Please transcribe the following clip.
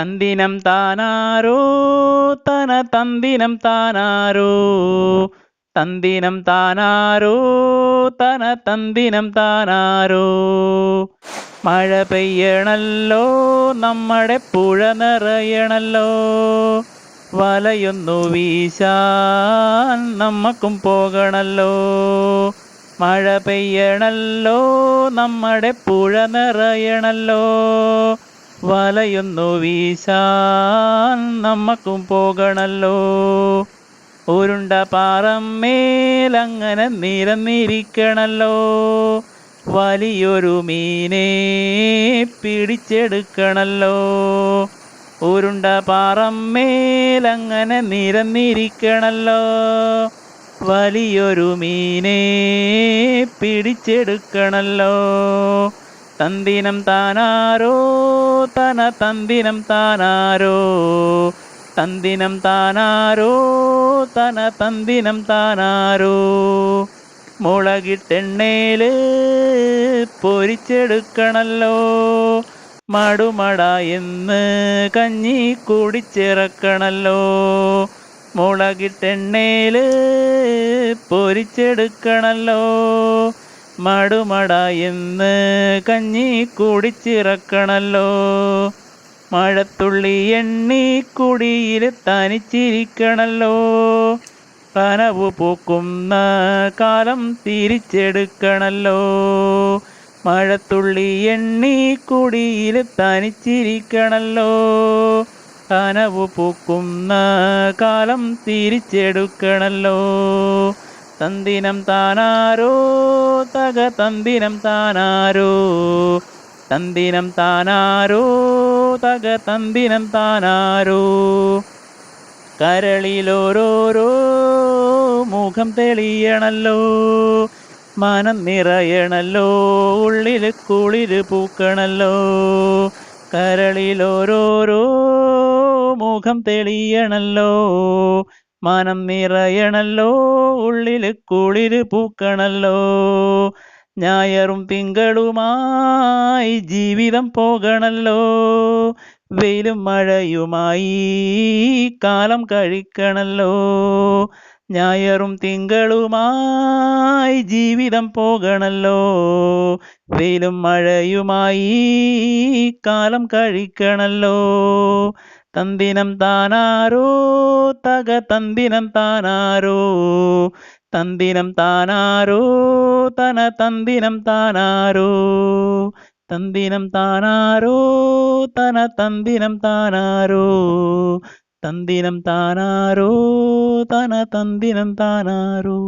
തന്തിനം താനാരോ? തന തന്തിനം താനാരോ? തന്തിനം താനാരോ? തന തന്തിനം താനാരോ? മഴ പെയ്യണല്ലോ നമ്മുടെ പുഴ നിറയണല്ലോ. വലയൊന്നു വീശാൻ നമ്മക്കും പോകണല്ലോ. മഴ പെയ്യണല്ലോ നമ്മുടെ പുഴ നിറയണല്ലോ. വലയൊന്നു വീശാൻ നമ്മക്കും പോകണല്ലോ. ഉരുണ്ട പാറമേലങ്ങനെ നിരന്നിരിക്കണല്ലോ. വലിയൊരു മീനെ പിടിച്ചെടുക്കണല്ലോ. ഉരുണ്ട പാറമേലങ്ങനെ നിരന്നിരിക്കണല്ലോ. വലിയൊരു മീനെ പിടിച്ചെടുക്കണല്ലോ. തന്തിനം താനാരോ? തന തന്തിനം താനാരോ? തന്തിനം താനാരോ? തന തന്തിനം താനാരോ? മുളകിട്ടെണ്ണേൽ പൊരിച്ചെടുക്കണല്ലോ. മടുമട എന്ന് കഞ്ഞി കുടിച്ചിറക്കണല്ലോ. മുളകിട്ടെണ്ണേൽ പൊരിച്ചെടുക്കണല്ലോ. മടുമട എന്ന് കഞ്ഞി കുടിച്ചിറക്കണല്ലോ. മഴത്തുള്ളി എണ്ണി കുടിയിൽ തനിച്ചിരിക്കണല്ലോ. കനവ് പൂക്കുന്ന കാലം തിരിച്ചെടുക്കണല്ലോ. മഴത്തുള്ളി എണ്ണി കുടിയിൽ തനിച്ചിരിക്കണല്ലോ. കനവ് പൂക്കുന്ന കാലം തിരിച്ചെടുക്കണല്ലോ. തന്തിനം താനാരോ തക തന്തിനം താനാരോ. തന്തിനം താനാരോ തക തന്തിനം താനാരോ. കരളിലോരോരോ മുഖം തെളിയണല്ലോ മനം നിറയണല്ലോ ഉള്ളിൽ കുളിര് പൂക്കണല്ലോ. കരളിലോരോരോ മുഖം തെളിയണല്ലോ മനം നിറയണല്ലോ ഉള്ളിൽ കുളിര് പൂക്കണല്ലോ. ഞായറും തിങ്കളുമായി ജീവിതം പോകണല്ലോ. വെയിലും മഴയുമായി കാലം കഴിക്കണല്ലോ. ഞായറും തിങ്കളുമായി ജീവിതം പോകണല്ലോ. വെയിലും മഴയുമായി കാലം കഴിക്കണല്ലോ. തന്തിനം താനാരോ തക തന്തിനം താനാരോ തന്തിനം താനാരോ തന തന്തിനം താനാരോ തന്തിനം താനാരോ തന തന്തിനം താനാരോ തന്തിനം താനാരോ തന തന്തിനം താനാരോ